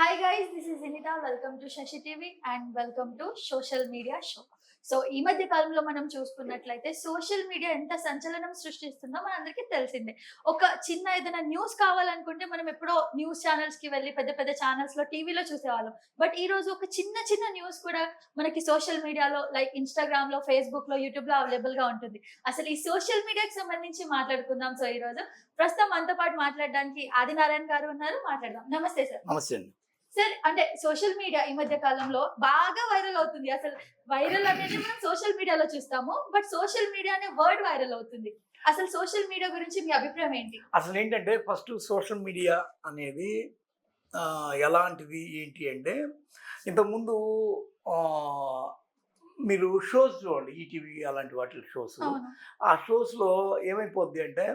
Hi guys this is Initha welcome to Sasi TV and welcome to social media show so ఈ మధ్య కాలంలో మనం చూసుకున్నట్లయితే social media ఎంత సంచలనం సృష్టిస్తుందో మనందరికీ తెలిసిందే. ఒక చిన్న ఏదైనా న్యూస్ కావాలనుకుంటే మనం ఎప్పుడో న్యూస్ ఛానల్స్కి వెళ్ళి పెద్ద పెద్ద ఛానల్స్లో టీవీలో చూసేవాళ్ళం. బట్ ఈ రోజు ఒక చిన్న చిన్న న్యూస్ కూడా మనకి సోషల్ మీడియాలో లైక్ ఇన్స్టాగ్రామ్లో ఫేస్బుక్లో యూట్యూబ్లో అవైలబుల్గా ఉంటుంది. అసలు ఈ సోషల్ మీడియాకి సంబంధించి మాట్లాడుకుందాం. సో ఈ రోజు ప్రస్తుతం మనతో పాటు మాట్లాడడానికి ఆదినారాయణ గారు ఉన్నారు. మాట్లాడదాం. నమస్తే సార్ నమస్తే అండి. సార్ అంటే సోషల్ మీడియా ఈ మధ్య కాలంలో బాగా వైరల్ అవుతుంది. అసలు వైరల్ అనేది మనం సోషల్ మీడియాలో చూస్తాము బట్ సోషల్ మీడియా అనే వర్డ్ వైరల్ అవుతుంది. అసలు సోషల్ మీడియా గురించి మీ అభిప్రాయం ఏంటి? అసలు ఏంటంటే ఫస్ట్ సోషల్ మీడియా అనేది ఎలాంటిది ఏంటి అంటే ఇంతకుముందు మీరు షోస్ చూడండి ఈటీవీ అలాంటి వాటి షోస్ ఆ షోస్లో ఏమైపోద్ది అంటే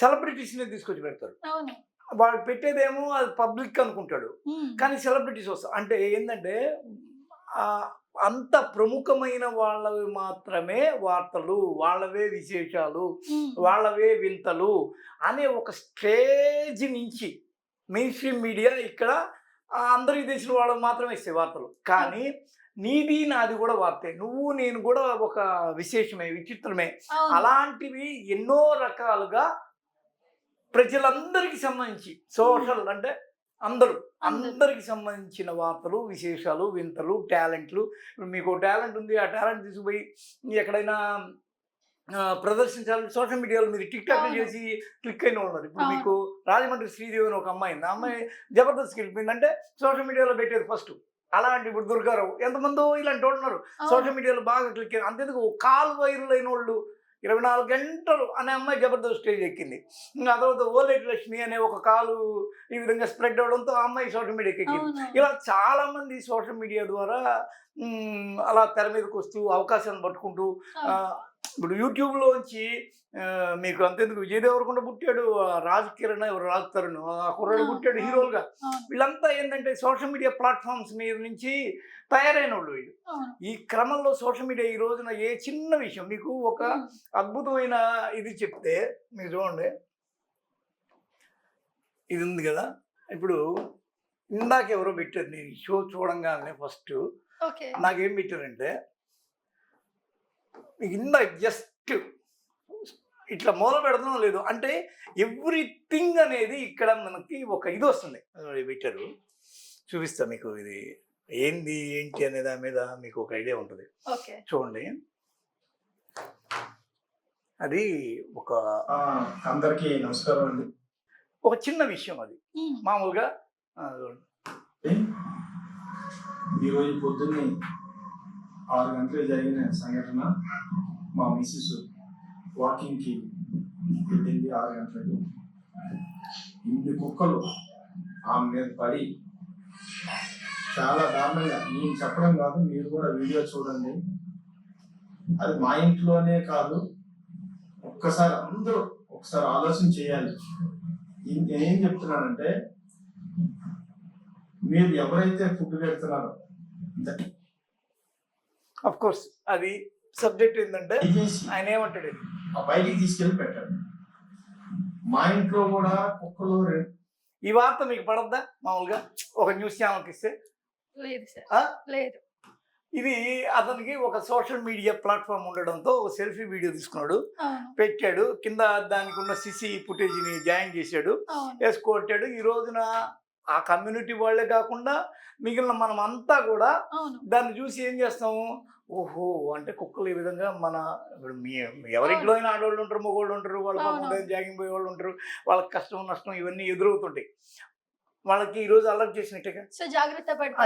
సెలబ్రిటీస్ని తీసుకొచ్చి పెడతారు. అవును. వాడు పెట్టేదేమో అది పబ్లిక్ అనుకుంటాడు. కానీ సెలబ్రిటీస్ వస్తారు అంటే ఏంటంటే అంత ప్రముఖమైన వాళ్ళవి మాత్రమే వార్తలు వాళ్ళవే విశేషాలు వాళ్ళవే వింతలు అనే ఒక స్టేజ్ నుంచి మెయిన్ స్ట్రీమ్ మీడియా ఇక్కడ ఆ, అందరికీ తెలిసిన వాళ్ళు మాత్రమే ఇస్తాయి వార్తలు. కానీ నీది నాది కూడా వార్తే. నువ్వు నేను కూడా ఒక విశేషమే విచిత్రమే. అలాంటివి ఎన్నో రకాలుగా ప్రజలందరికీ సంబంధించి సోషల్ అంటే అందరూ అందరూ. అందరికి సంబంధించిన వార్తలు విశేషాలు వింతలు టాలెంట్లు మీకు టాలెంట్ ఉంది ఆ టాలెంట్ తీసుకుపోయి ఎక్కడైనా ప్రదర్శించాలి సోషల్ మీడియాలో మీరు టిక్ టాక్. చేసి క్లిక్ అయిన ఉన్నారు. ఇప్పుడు. మీకు రాజమండ్రి శ్రీదేవి అని ఒక అమ్మాయి ఉంది ఆ అమ్మాయి జబర్దస్త్ వెళ్ళిపోయింది అంటే సోషల్ మీడియాలో పెట్టేది ఫస్ట్ అలాంటి ఇప్పుడు దుర్గారావు ఎంతమందో ఇలాంటి వాళ్ళు ఉన్నారు. సోషల్ మీడియాలో బాగా క్లిక్ అయ్యారు అంతేందుకు కాల్ వైరల్ అయిన వాళ్ళు ఇరవై నాలుగు గంటలు అనే అమ్మాయి జబర్దస్త్ స్టేజ్ ఎక్కింది. ఆ తర్వాత ఓలేటి లక్ష్మి అనే ఒక కాలు ఈ విధంగా స్ప్రెడ్ అవడంతో ఆ అమ్మాయి సోషల్ మీడియాకి ఎక్కింది. ఇలా చాలా మంది సోషల్ మీడియా ద్వారా అలా తెర మీదకి వస్తూ అవకాశాన్ని పట్టుకుంటూ ఇప్పుడు యూట్యూబ్లోంచి మీకు అంతేందుకు? విజయ్ దేవరకొండ పుట్టాడు రాజ్ కిరణ్ ఎవరు రాజ్ తరుణ్ ఆ కుర్రాడు పుట్టాడు. హీరోలుగా. వీళ్ళంతా ఏంటంటే సోషల్ మీడియా ప్లాట్ఫామ్స్ మీద నుంచి తయారైన వాళ్ళు. వీళ్ళు. ఈ క్రమంలో సోషల్ మీడియా ఈ రోజున ఏ చిన్న విషయం మీకు ఒక అద్భుతమైన ఇది చెప్తే మీరు చూడండి. ఇది ఉంది కదా? ఇప్పుడు ఇందాక ఎవరో పెట్టారు నేను షో చూడంగానే ఫస్ట్. నాకేం పెట్టారంటే ఇందాక జస్ట్ ఇట్లా మొదలు పెడతాం లేదు అంటే ఎవ్రీథింగ్ అనేది ఇక్కడ మనకి ఒక ఇది వస్తుంది. అది పెట్టారు. చూపిస్తా మీకు ఇది. ఏంది ఏంటి అనే దాని మీద మీకు ఒక ఐడియా ఉంటుంది. ఓకే. చూడండి. అది ఒక అందరికీ నమస్కారం అండి. ఒక చిన్న విషయం అది. మామూలుగా. ఈరోజు పొద్దున్నే ఆరు గంటలు జరిగిన సంఘటన మా మిస్సెస్ వాకింగ్కి వెళ్ళింది ఆరు గంటలకు. ఇన్ని కుక్కలు ఆమె మీద పడి చాలా దారుణంగా నేను చెప్పడం కాదు మీరు కూడా వీడియో చూడండి. అది మా ఇంట్లోనే కాదు ఒక్కసారి అందరూ ఒకసారి ఆలోచన చేయాలి. ఈ- నేనేం చెప్తున్నానంటే మీరు ఎవరైతే ఫుడ్ పెడుతున్నారో అఫ్ కోర్స్ అది సబ్జెక్ట్ ఏంటంటే ఆయన ఏమంటాడు? ఆ బయటికి తీసుకెళ్ళి పెట్టండి. మా ఇంట్లో కూడా కుక్కలు ఈ వార్త మీకు పడద్దా? మామూలుగా ఒక న్యూస్ ఛానల్కి ఇస్తే? లేదు సార్? లేదు. ఇది అతనికి ఒక సోషల్ మీడియా ప్లాట్ఫామ్ ఉండడంతో ఒక సెల్ఫీ వీడియో తీసుకున్నాడు. పెట్టాడు. కింద దానికి ఉన్న సిసి ఫుటేజ్ని జాయిన్ చేశాడు. అవును. వేసి కొట్టాడు. ఈ రోజున ఆ కమ్యూనిటీ వాళ్ళే కాకుండా మిగిలిన మనం అంతా కూడా దాన్ని చూసి ఏం చేస్తాము? ఓహో! అంటే కుక్కలు ఈ విధంగా మన ఇప్పుడు మీ ఎవరింట్లో అయినా ఆడవాళ్ళు ఉంటారు మగవాళ్ళు ఉంటారు వాళ్ళ. ఉదయం జాగింగ్ పోయే వాళ్ళు ఉంటారు వాళ్ళకి కష్టం నష్టం ఇవన్నీ ఎదురవుతుంటాయి. వాళ్ళకి ఈ రోజు అలర్ట్ చేసినట్టుగా?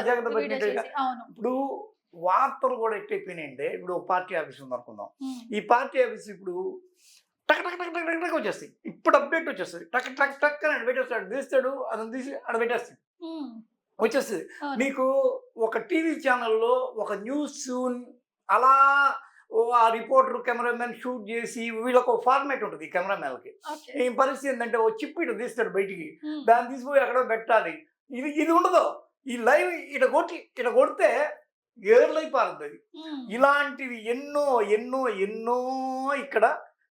జాగ్రత్త జాగ్రత్త అవును. ఇప్పుడు వార్తలు కూడా ఎట్టయిపోయినాయంటే ఇప్పుడు ఒక పార్టీ ఆఫీస్ ఉంది అనుకుందాం ఉమ్, ఈ పార్టీ ఆఫీస్ ఇప్పుడు టక్ టక్ టక్ టక్ టక్ వచ్చేస్తాయి. ఇప్పుడు అప్డేట్ వచ్చేస్తుంది టక్ టక్ టక్ అని పెట్టేస్తాడు తీస్తాడు అతను తీసి అక్కడ పెట్టేస్తాడు వచ్చేస్తుంది. మీకు ఒక టీవీ ఛానల్లో ఒక న్యూస్ అలా ఆ రిపోర్టర్ కెమెరామెన్ షూట్ చేసి వీళ్ళకి ఒక ఫార్మేట్ ఉంటుంది ఈ కెమెరామెన్కి ఈ పరిస్థితి ఏంటంటే ఓ చిప్ ఇటు తీస్తాడు బయటికి. దాన్ని తీసుకుపోయి ఎక్కడో పెట్టాలి. ఇది ఇది ఉండదు. ఈ లైవ్ ఇట కొట్టి ఇట కొడితే ఏర్లై పారుతుంది ఉమ్, ఇలాంటివి ఎన్నో ఎన్నో ఎన్నో ఇక్కడ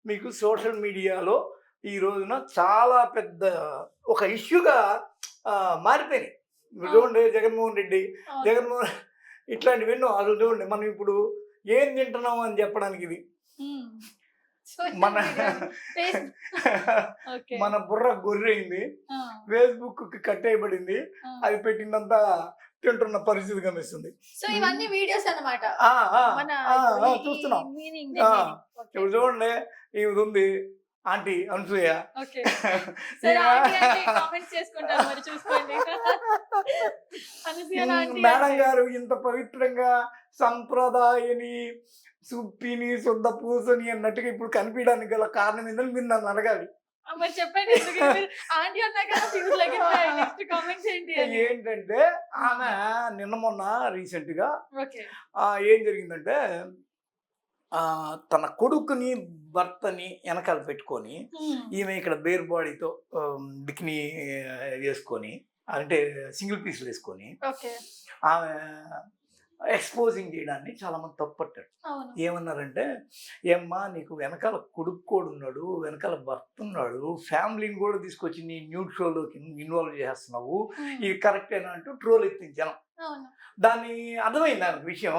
మీకు సోషల్ మీడియాలో ఈ రోజున చాలా పెద్ద ఒక ఇష్యూగా మారిపోయినాయి. చూడండి జగన్మోహన్ రెడ్డి. జగన్మోహన్ ఇట్లాంటివి ఎన్నో అసలు చూడండి. మనం ఇప్పుడు ఏం తింటున్నాం అని చెప్పడానికి ఇది. మన. మన బుర్ర గొర్రెయింది. ఫేస్బుక్కి కట్టేయబడింది ఆ. అది పెట్టిందంతా తింటున్న పరిస్థితి కనిపిస్తుంది సో ఇవన్నీ వీడియోస్ ఈ- చూస్తున్నాం. ఇప్పుడు చూడండి ఇది ఉంది ఆంటీ అనసూయ మేడం. గారు ఇంత పవిత్రంగా సంప్రదాయని సుప్పిని శుద్ధ పూసని అన్నట్టుగా ఇప్పుడు కనిపించడానికి గల కారణం ఏంటని మీరు నన్ను అడగాలి. మరి చెప్పండి ఆంటీ నెక్స్ట్ కామెంట్స్ ఏంటి ఏంటంటే ఆమె నిన్న మొన్న రీసెంట్గా ఏం జరిగిందంటే ఆ, తన కొడుకుని భర్తని వెనకాల పెట్టుకొని ఈమె ఇక్కడ బేర్ బాడీతో బికినీ వేసుకొని అంటే సింగిల్ పీస్లు వేసుకొని ఆమె ఎక్స్పోజింగ్ చేయడాన్ని చాలా మంది తప్పట్టారు. అవును. ఏమన్నారంటే ఏమ్మా నీకు వెనకాల కొడుకోడు ఉన్నాడు వెనకాల భర్త ఉన్నాడు ఫ్యామిలీని కూడా తీసుకొచ్చి నీ న్యూడ్ షోలోకి ఇన్వాల్వ్ చేస్తున్నావు ఇది కరెక్టేనా అంటూ ట్రోల్ ఎత్తింది జనం. అవును. దాన్ని అర్థమైంది నాకు విషయం?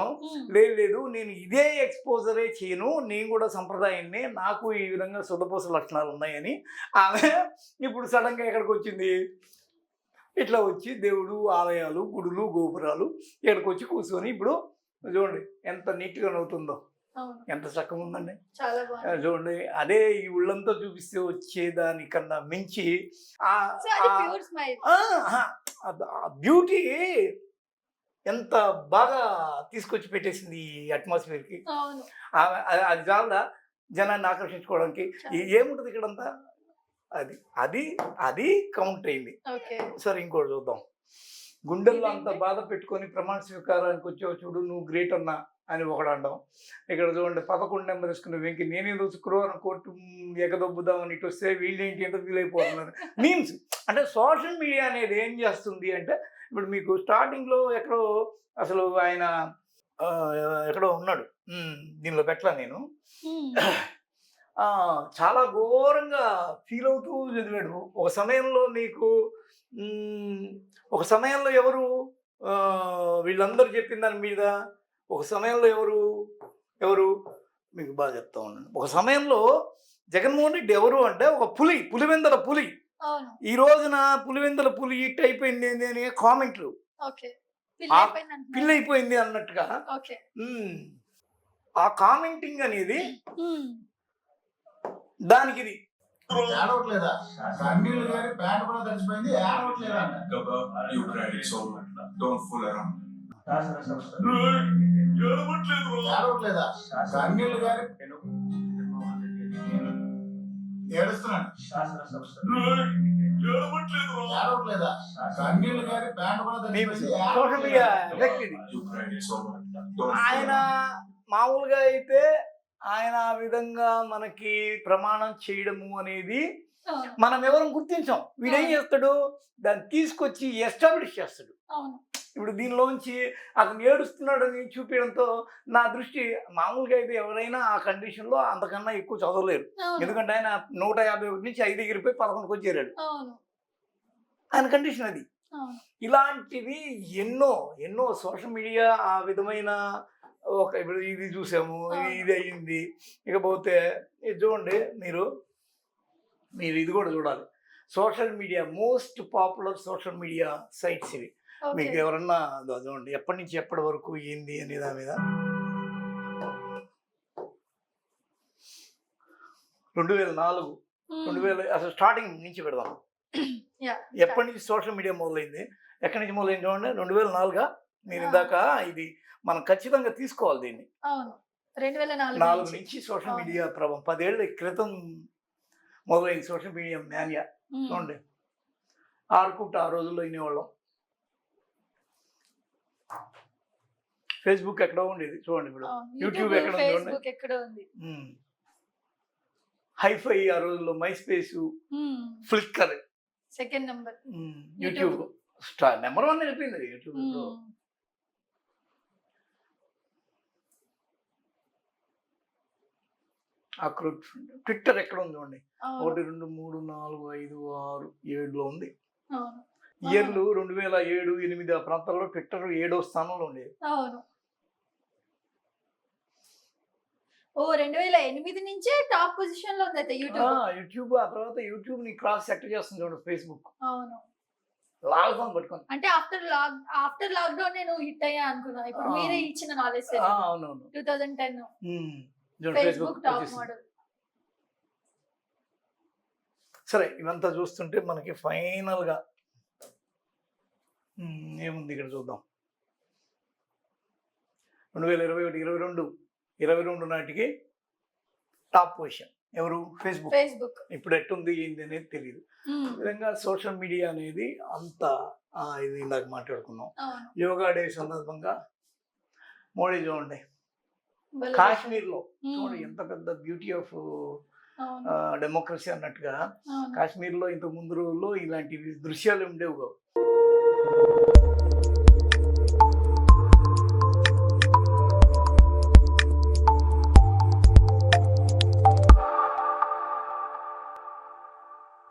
లేదు లేదు నేను ఇదే ఎక్స్పోజరే చేయను నేను కూడా సంప్రదాయాన్ని నాకు ఈ విధంగా శుద్ధపూస లక్షణాలు ఉన్నాయని ఆమె ఇప్పుడు సడన్గా ఎక్కడికి వచ్చింది ఇట్లా వచ్చి దేవుడు ఆలయాలు గుడులు గోపురాలు ఇక్కడికి వచ్చి కూర్చొని ఇప్పుడు చూడండి ఎంత నీట్గా నవ్వుతుందో. ఎంత చక్కగా ఉందండి. చూడండి అదే ఈ ఉళ్ళంతా చూపిస్తే వచ్చేదానికన్నా మించి బ్యూటీ ఎంత బాగా తీసుకొచ్చి పెట్టేసింది ఈ అట్మాస్ఫియర్కి. అది- చాలా జనాన్ని ఆకర్షించుకోవడానికి. ఏముంటుంది ఇక్కడంతా? అది అది అది కౌంట్ అయింది. సరే ఇంకోటి చూద్దాం. గుండెల్లో అంత? బాధ పెట్టుకొని ప్రమాణ స్వీకారానికి వచ్చావు చూడు నువ్వు గ్రేట్ అన్నా అని ఒకడు అనడం ఇక్కడ చూడండి పదకొండు నెంబర్ తీసుకున్న వెంకి నేనేదో శుక్రవారం కోర్టు ఎగదొబ్బుదామని ఇటు వస్తే వీళ్ళేంటి ఎంత ఫీల్ అయిపోతున్నారు? మీమ్స్ అంటే సోషల్ మీడియా అనేది ఏం చేస్తుంది అంటే ఇప్పుడు మీకు స్టార్టింగ్లో ఎక్కడో అసలు ఆయన ఎక్కడో ఉన్నాడు. దీనిలో పెట్టలా నేను. చాలా ఘోరంగా ఫీల్ అవుతూ చదివాడు. ఒక సమయంలో మ్, ఒక సమయంలో ఎవరు వీళ్ళందరూ చెప్పిన దాని మీద ఒక సమయంలో ఎవరు ఎవరు? మీకు బాగా చెప్తా ఉన్నాను. ఒక సమయంలో జగన్మోహన్ రెడ్డి ఎవరు అంటే ఒక పులి పులివెందల పులి. ఈ రోజున పులివెందల పులి ఇట్ అయిపోయింది ఏంది అని కామెంట్లు. ఓకే. ఆ పిల్ల పిల్ల అయిపోయింది అన్నట్టుగా. ఆ కామెంటింగ్ అనేది దానికి ఇది ఏడుస్తున్నాడు. ఆయన. మామూలుగా అయితే ఆయన ఆ విధంగా మనకి ప్రమాణం చేయడము అనేది మనం ఎవరం గుర్తించాం. వీడేం చేస్తాడు? దాన్ని తీసుకొచ్చి ఎస్టాబ్లిష్ చేస్తాడు. ఇప్పుడు దీనిలోంచి అతను ఏడుస్తున్నాడని చూపించడంతో నా దృష్టి మామూలుగా అయితే ఎవరైనా ఆ కండిషన్లో అంతకన్నా ఎక్కువ చదవలేరు. ఎందుకంటే ఆయన నూట యాభై ఒకటి నుంచి ఐదు ఎగిరిపోయి పదకొండుకి చేరాడు ఆయన కండిషన్ అది. ఇలాంటివి ఎన్నో ఎన్నో సోషల్ మీడియా ఆ విధమైన ఒక ఇప్పుడు ఇది చూసాము ఇది ఇది అయ్యింది ఇకపోతే ఇది చూడండి మీరు మీరు ఇది కూడా చూడాలి. Social media most popular social media sites ఇవి. మీకు ఎవరన్నా చూడండి ఎప్పటి నుంచి ఎప్పటి వరకు ఏంది అనే దాని మీద. రెండు వేల నాలుగు. రెండు వేల అసలు స్టార్టింగ్ నుంచి పెడదాం. ఎప్పటి నుంచి సోషల్ మీడియా మొదలైంది? ఎక్కడి నుంచి మొదలైంది చూడండి? రెండు వేల నాలుగా? మీరు ఆ. ఇందాక ఇది మనం ఖచ్చితంగా తీసుకోవాలి దీన్ని. అవును. రెండు వేల నాలుగు నుంచి. సోషల్. మీడియా ప్రభావం పదేళ్ళ క్రితం మొదలైంది సోషల్ మీడియా మేనియా చూడండి. ఆడుకుంటూ ఆ రోజుల్లో వినేవాళ్ళం. ఫేస్బుక్ ఎక్కడో ఉండేది. చూడండి ఇప్పుడు. యూట్యూబ్ ఎక్కడ ఉంది హైఫై ఆ రోజుల్లో MySpace Flickr. Second number. YouTube. Star number one అది యూట్యూబ్ ఆ ట్విట్టర్ ఎక్కడ ఉంది చూడండి. ఒకటి రెండు మూడు నాలుగు ఐదు ఆరు ఏడులో ఉంది. అవును. ఇయర్లు రెండు వేల ఏడు ఎనిమిది ఆ ప్రాంతాల్లో ట్విట్టర్ ఏడో స్థానంలో ఉండేది. అవును. ఓ రెండు వేల ఎనిమిది నుంచే టాప్ పొజిషన్లో ఉంది అయితే యూట్యూబ్. యూట్యూబ్ ఆ తర్వాత యూట్యూబ్ని క్రాస్ సెక్టర్ చేస్తుంది చూడండి ఫేస్బుక్ అవును. లాగుతాం పట్టుకొని. అంటే ఆఫ్టర్ లాక్ ఆఫ్టర్ లాక్డౌన్ నేను హిట్ అయ్యా అనుకున్నా ఇప్పుడు. మీరే ఇచ్చిన నాలెడ్జ్ అవునవును. Two thousand ten. Facebook top. Model. సరే ఇవంతా చూస్తుంటే మనకి ఫైనల్గా ఉమ్, ఏముంది ఇక్కడ చూద్దాం. రెండు వేల ఇరవై ఒకటి ఇరవై రెండు ఇరవై రెండు నాటికి టాప్ పొజిషన్. ఎవరు? ఫేస్బుక్ ఫేస్బుక్ ఇప్పుడు ఎట్టుంది ఏంది అనేది తెలియదు విధంగా సోషల్ మీడియా అనేది అంత ఇది ఇందాక మాట్లాడుకున్నాం. యోగా డే సందర్భంగా మోడీ చూడండి. భలే కాశ్మీర్లో. ఉమ్, చూడండి ఎంత పెద్ద బ్యూటీ ఆఫ్ డెమోక్రసీ అన్నట్టుగా అవును. కాశ్మీర్లో ఇంత ముందు రోజుల్లో ఇలాంటి దృశ్యాలు ఉండేవి